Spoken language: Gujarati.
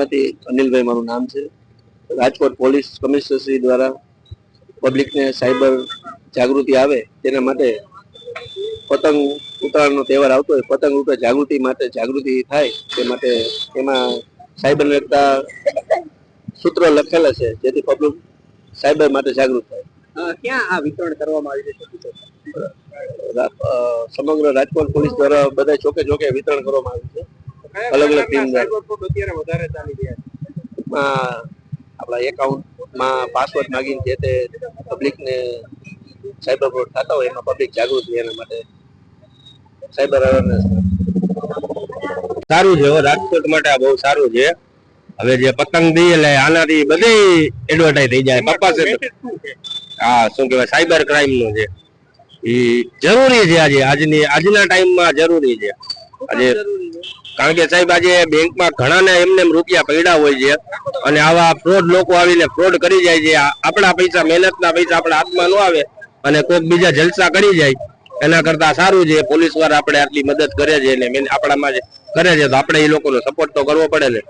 માંથી અનિલભાઈ મારું નામ છે. રાજકોટ પોલીસ કમિશનર શ્રી દ્વારા પબ્લિકને સાયબર જાગૃતિ આવે તેના માટે પતંગ ઉત્તરાયણનો તહેવાર આવતો હોય પતંગ ઉપર જાગૃતિ માટે જાગૃતિ થાય તે માટે એમાં સાયબર લગતા સૂત્રો લખેલા છે જેથી પબ્લિક સાયબર માટે જાગૃત થાય. ક્યાં આ વિતરણ કરવામાં આવી છે? સમગ્ર રાજકોટ પોલીસ દ્વારા બધા ચોકે ચોકે વિતરણ કરવામાં આવ્યું છે. અલગ અલગ ટીમ દ્વારા. અત્યારે વધારે ચાલી રહ્યા માં આપણા એકાઉન્ટમાં પાસવર્ડ માગીને જે તે પબ્લિકને સાયબર ફ્રોડ થતા હોય એમાં પબ્લિક જાગૃત રહે એના માટે. સાયબર અવેરનેસ સારું છે રાજકોટ માટે આ બહુ સારું છે. હવે જે પતંગ દી એટલે આનાથી બધી એડવર્ટાઈઝ થઈ જાય. પપ્પા છે હા શું કહેવાય સાયબર ક્રાઇમનું છે. એ જરૂરી છે આજે. આજની આજના ટાઈમમાં જરૂરી છે. આજે કારણ કે સાહેબ, આજે બેંકમાં ઘણાને એમને એમ રૂપિયા પડ્યા હોય છે અને આવા ફ્રોડ લોકો આવીને ફ્રોડ કરી જાય છે. આપણા પૈસા, મહેનતના પૈસા આપણા હાથમાં ન આવે અને કોઈક બીજા જલસા કરી જાય. એના કરતા સારું છે. પોલીસવાળા આપણે આટલી મદદ કરે છે ને આપણામાં કરે છે. તો આપણે એ લોકોનો સપોર્ટ તો કરવો પડે ને.